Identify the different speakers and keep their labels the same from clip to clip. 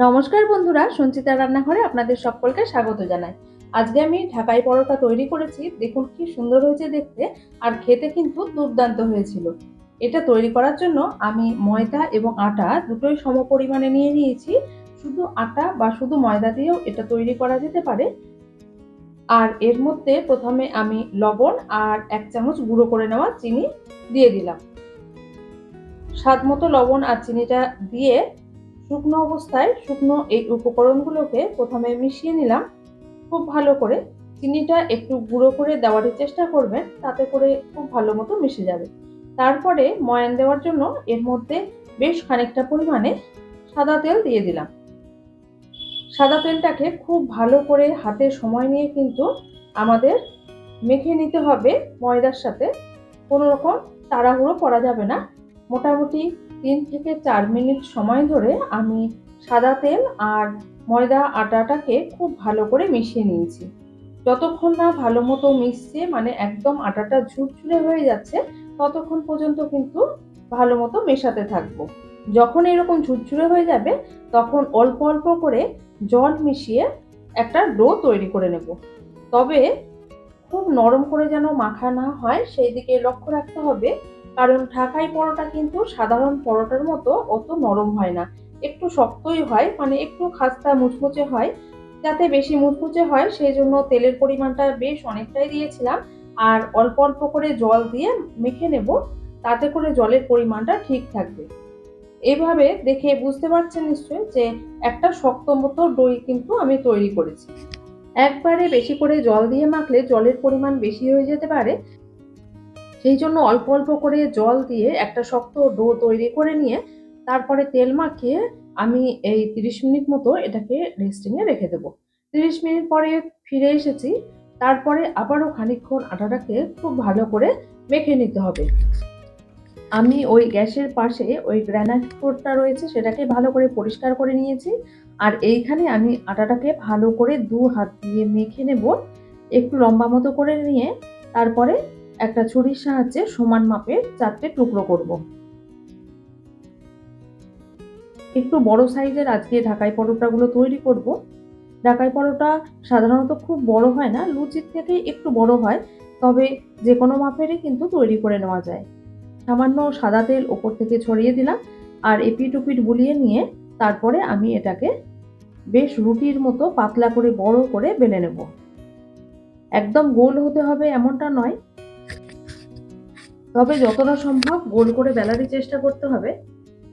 Speaker 1: নমস্কার বন্ধুরা সঞ্চিতা রান্নাঘরে আপনাদের সকলকে স্বাগত জানাই। আজকে আমি ঢাকাই পরোটা তৈরি করেছি, দেখুন কি সুন্দর হয়েছে দেখতে, আর খেতে কিন্তু দুর্দান্ত হয়েছিল। এটা তৈরি করার জন্য আমি ময়দা এবং আটা দুটোই সম পরিমাণে নিয়ে নিয়েছি। শুধু আটা বা শুধু ময়দা দিয়েও এটা তৈরি করা যেতে পারে। আর এর মধ্যে প্রথমে আমি লবণ আর এক চামচ গুঁড়ো করে নেওয়া চিনি দিয়ে দিলাম। স্বাদ মতো লবণ আর চিনিটা দিয়ে শুকনো অবস্থায় শুকনো এই উপকরণগুলোকে প্রথমে মিশিয়ে নিলাম। খুব ভালো করে চিনিটা একটু গুঁড়ো করে দেওয়ারই চেষ্টা করবেন, তাতে করে খুব ভালো মতো মিশে যাবে। তারপরে ময়ান দেওয়ার জন্য এর মধ্যে বেশ খানিকটা পরিমাণে সাদা তেল দিয়ে দিলাম। সাদা তেলটাকে খুব ভালো করে হাতে সময় নিয়ে কিন্তু আমাদের মেখে নিতে হবে ময়দার সাথে। কোনো রকম তাড়াহুড়ো করা যাবে না। মোটামুটি তিন থেকে চার মিনিট সময় ধরে আমি সাদা তেল আর ময়দা আটাটাকে খুব ভালো করে মিশিয়ে নিয়েছি। যতক্ষণ না ভালো মতো মিশছে মানে একদম আটাটা ঝুরঝুরে হয়ে যাচ্ছে, ততক্ষণ পর্যন্ত কিন্তু ভালো মতো মেশাতে থাকব। যখন এরকম ঝুরঝুরে হয়ে যাবে, তখন অল্প অল্প করে জল মিশিয়ে একটা ডো তৈরি করে নেব। তবে খুব নরম করে যেন মাখা না হয়, সেই দিকে লক্ষ্য রাখতে হবে কারণ ঢাকাই পরোটা কিন্তু সাধারণ পরোটার মতো অত নরম হয় না। একটু শক্তই হয় মানে একটু খাস্তা মুচমুচে হয়। যাতে বেশি মুচমুচে হয় সেই জন্য তেলের পরিমাণটা বেশ অনেকটাই দিয়েছিলাম। আর অল্প অল্প করে জল দিয়ে মেখে নেব, তাতে করে জলের পরিমাণটা ঠিক থাকবে। এইভাবে দেখে বুঝতে পারছেন নিশ্চয়ই যে একটা শক্ত মতো দই কিন্তু আমি তৈরি করেছি। একবারে বেশি করে জল দিয়ে মাখলে জলের পরিমাণ বেশি হয়ে যেতে পারে সেই জন্য অল্প অল্প করে জল দিয়ে একটা শক্ত ডো তৈরি করে নিয়ে তারপরে তেল মাখিয়ে আমি এই তিরিশ মিনিট মতো এটাকে রেস্টিংয়ে রেখে দেবো। তিরিশ মিনিট পরে ফিরে এসেছি, তারপরে আবারও খানিকক্ষণ আটাটাকে খুব ভালো করে মেখে নিতে হবে। আমি ওই গ্যাসের পাশে ওই গ্রানাইট ফ্লোরটা রয়েছে সেটাকে ভালো করে পরিষ্কার করে নিয়েছি আর এইখানে আমি আটাটাকে ভালো করে দু হাত দিয়ে মেখে নেব, একটু লম্বা মতো করে নিয়ে তারপরে একটা ছুরির সাহায্যে সমান মাপের চারটে টুকরো করব। একটু বড় সাইজের আজকে ঢাকাই পরোটাগুলো তৈরি করব। ঢাকাই পরোটা সাধারণত খুব বড় হয় না, লুচির থেকে একটু বড় হয়, তবে যে কোনো মাপেরই কিন্তু তৈরি করে নেওয়া যায়। সামান্য সাদা তেল ওপর থেকে ছড়িয়ে দিলাম আর এপিট উপিট বুলিয়ে নিয়ে তারপরে আমি এটাকে বেশ রুটির মতো পাতলা করে বড় করে বেলে নেব। একদম গোল হতে হবে এমনটা নয় তবে যতটা সম্ভব গোল করে বেলারই চেষ্টা করতে হবে।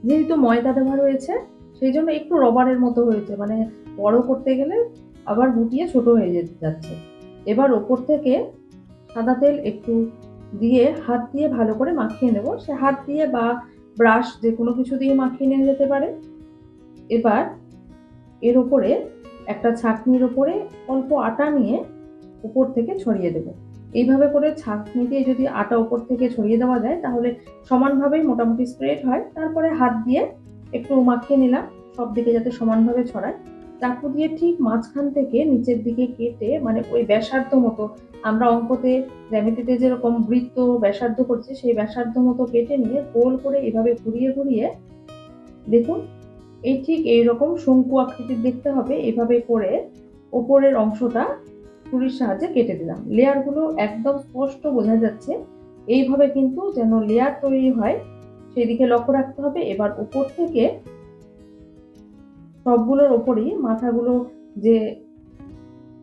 Speaker 1: যেহেতু ময়দা দেওয়া রয়েছে, সেই জন্য একটু রবারের মতো হয়েছে। মানে বড় করতে গেলে আবার গুটিয়ে ছোট হয়ে যেতে যাচ্ছে। এবার ওপর থেকে সাদা তেল একটু দিয়ে হাত দিয়ে ভালো করে মাখিয়ে নেব। সে হাত দিয়ে বা ব্রাশ যে কোনো কিছু দিয়ে মাখিয়ে নেওয়া যেতে পারে। এবার এর ওপরে একটা ছাঁকনির ওপরে অল্প আটা নিয়ে উপর থেকে ছড়িয়ে দেবো। এইভাবে করে ছাঁকনি দিয়ে যদি আটা ওপর থেকে ছড়িয়ে দেওয়া যায়, তাহলে সমানভাবেই মোটামুটি স্প্রেড হয়। তারপরে হাত দিয়ে একটু মাখিয়ে নিলাম, সব দিকে যাতে সমানভাবে ছড়ায়। চাকু দিয়ে ঠিক মাঝখান থেকে নিচের দিকে কেটে মানে ওই ব্যাসার্ধ মতো, আমরা অঙ্কতে, জ্যামিতিতে যেরকম বৃত্ত ব্যাসার্ধ করছি, সেই ব্যাসার্ধ মতো কেটে নিয়ে গোল করে এভাবে ঘুরিয়ে ঘুরিয়ে দেখুন, এই ঠিক এইরকম শঙ্কু আকৃতির দেখতে হবে। এভাবে করে ওপরের অংশটা ছুরির সাহায্যে কেটে দিলাম। লেয়ারগুলো একদম স্পষ্ট বোঝা যাচ্ছে। এইভাবে কিন্তু যেন লেয়ার তৈরি হয়, সেই দিকে লক্ষ্য রাখতে হবে। এবার উপর থেকে সবগুলোর ওপরেই মাথাগুলো যে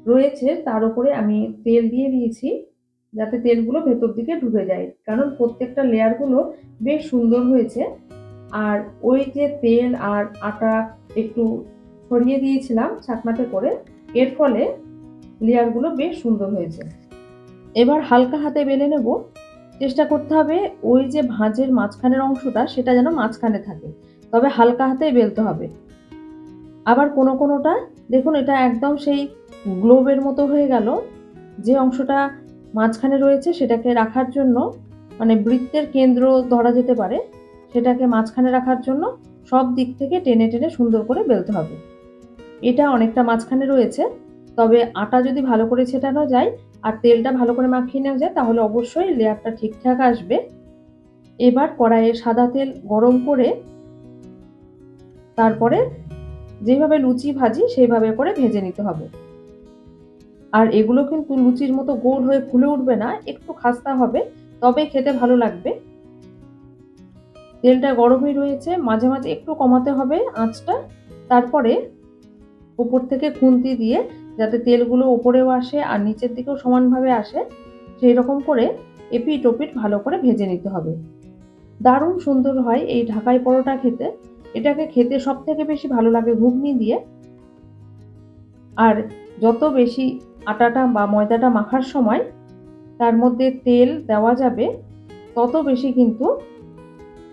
Speaker 1: রয়েছে, তার উপরে আমি তেল দিয়ে দিয়েছি, যাতে তেলগুলো ভেতর দিকে ঢুকে যায়। কারণ প্রত্যেকটা লেয়ারগুলো বেশ সুন্দর হয়েছে। আর ওই যে তেল আর আটা একটু ছড়িয়ে দিয়েছিলাম ছাকনাতে করে, এর ফলে লেয়ারগুলো বেশ সুন্দর হয়েছে। এবার হালকা হাতে বেলে নেব। চেষ্টা করতে হবে ওই যে ভাঁজের মাঝখানের অংশটা, সেটা যেন মাঝখানে থাকে। তবে হালকা হাতেই বেলতে হবে। আবার কোনো কোনোটা, দেখুন এটা একদম সেই গ্লোবের মতো হয়ে গেল। যে অংশটা মাঝখানে রয়েছে সেটাকে রাখার জন্য মানে বৃত্তের কেন্দ্র ধরা যেতে পারে, সেটাকে মাঝখানে রাখার জন্য সব দিক থেকে টেনে টেনে সুন্দর করে বেলতে হবে। এটা অনেকটা মাঝখানে রয়েছে। তবে আটা যদি ভালো করে ছেটানো যায় আর তেলটা ভালো করে মাখিয়ে নেওয়া যায়, তাহলে অবশ্যই লেয়ারটা ঠিকঠাক আসবে। এবার কড়াইয়ে সাদা তেল গরম করে তারপরে যেভাবে লুচি ভাজি সেইভাবে করে ভেজে নিতে হবে। আর এগুলো কিন্তু লুচির মতো গোল হয়ে ফুলে উঠবে না, একটু খাস্তা হবে, তবে খেতে ভালো লাগবে। তেলটা গরমই রয়েছে, মাঝে মাঝে একটু কমাতে হবে আঁচটা। তারপরে উপর থেকে খুন্তি দিয়ে যাতে তেলগুলো ওপরেও আসে আর নিচের দিকেও সমানভাবে আসে সেই রকম করে এপিট ওপিট ভালো করে ভেজে নিতে হবে। দারুণ সুন্দর হয় এই ঢাকাই পরোটা খেতে। এটাকে খেতে সব থেকে বেশি ভালো লাগে ঘুগনি দিয়ে। আর যত বেশি আটাটা বা ময়দাটা মাখার সময় তার মধ্যে তেল দেওয়া যাবে, তত বেশি কিন্তু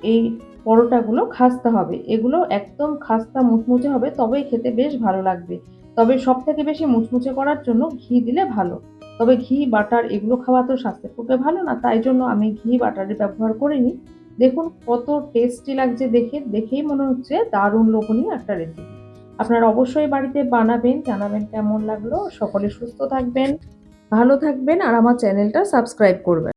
Speaker 1: এই পরোটাগুলো খাস্তা হবে। এগুলো একদম খাস্তা মুচমুচে হবে, তবেই খেতে বেশ ভালো লাগবে। তবে সব থেকে বেশি মুচমুচে করার জন্য ঘি দিলে ভালো। তবে ঘি, বাটার এগুলো খাওয়া তো স্বাস্থ্যের পক্ষে ভালো না, তাই জন্য আমি ঘি বাটারের ব্যবহার করিনি। দেখুন কত টেস্টি লাগছে দেখে, দেখেই মনে হচ্ছে দারুণ লোভনীয় একটা রেসিপি আপনারা অবশ্যই বাড়িতে বানাবেন, জানাবেন কেমন লাগল। সকলে সুস্থ থাকবেন, ভালো থাকবেন, আর আমার চ্যানেলটা সাবস্ক্রাইব করবেন।